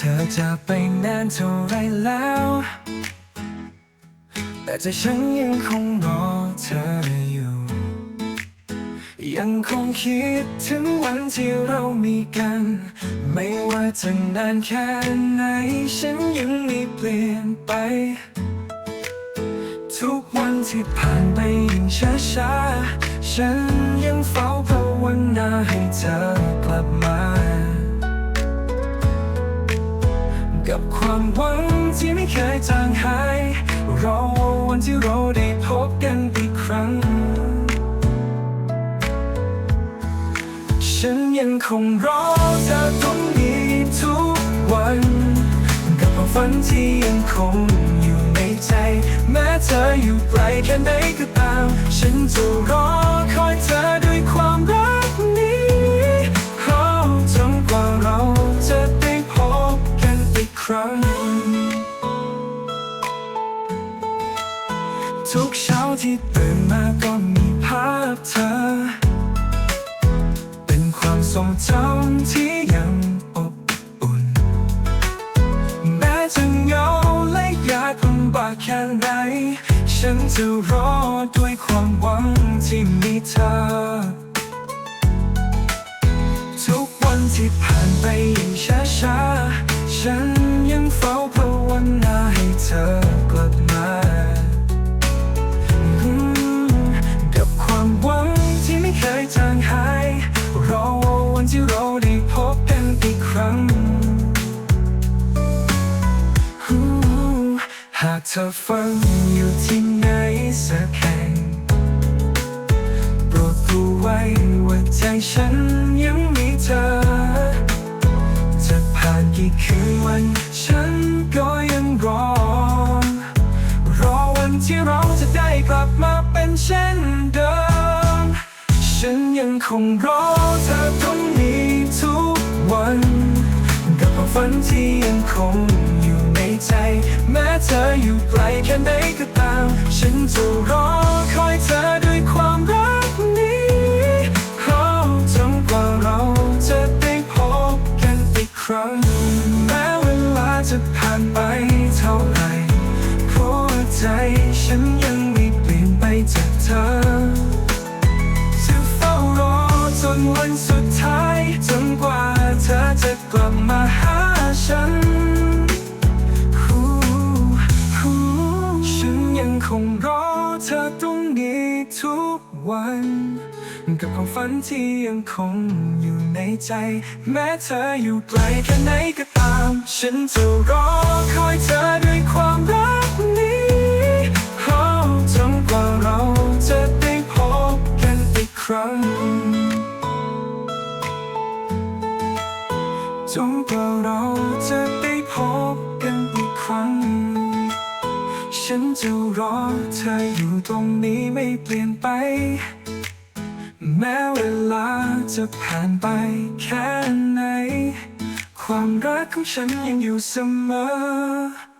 ธอจะไปนานเท่าไรแล้ว แต่ใจฉันยังคงรอเธออยู่ ยังคงคิดถึงวันที่เรามีกัน ไม่ว่าจะนานแค่ไหน ฉันยังไม่เปลี่ยนไป ทุกวันที่ผ่านไปยิ่งช้าช้าๆฉันยังเฝ้าภาวนาให้เธอกลับมา กับความหวังที่ไม่เคยจางหายรอวันที่เราได้พบกันอีกครั้ง ฉันยังคงรอเธอตรงนี้ทุกวัน กับความฝันที่ยังคงอยู่ในใจ แม้เธออยู่ไกลแค่ไหนก็ตาม ฉันจะรอ รั้ง ทุกเช้าที่ตื่นมาก็มีภาพเธอ เป็นความทรงจำที่ยังอบอุ่น แม้จะเหงาและยากลำบากแค่ไหน ฉันจะรอด้วยความหวังที่มีเธอ เธอฟังอยู่ที่ไหนสักแห่งโปรดรู้ไว้ว่าใจฉันยังมีเธอ จะผ่านกี่คืนวัน ฉันก็ยังรอ รอวันที่เราจะได้กลับมาเป็นเช่นเดิม ฉันยังคงรอเธอตรงนี้ทุกวัน กับความฝันที่ยังคงอยู่ในใจแม้ เธออยู่ไกลแค่ไหนก็ตาม ฉันจะรอคอยเธอด้วยความรักนี้ขอจนกว่าเราจะได้พบกันอีกครั้ง แม้เวลาจะผ่านไปเท่าไหร่หัวใจฉันยังไม่เปลี่ยนไปจากเธอจะเฝ้ารอจนวันสุดท้ายจนกว่าเธอจะกลับมาหาฉัน คงรอเธอตรงนี้ทุกวัน กับความฝันที่ยังคงอยู่ในใจ แม้เธออยู่ไกลแค่ไหนก็ตาม ฉันจะรอคอยเธอด้วยความรักนี้ขอจนกว่าเราจะได้พบกันอีกครั้งจนกว่าเราจะ ฉันจะรอเธออยู่ตรงนี้ไม่เปลี่ยนไป แม้เวลาจะผ่านไปแค่ไหน ความรักของฉันยังอยู่เสมอ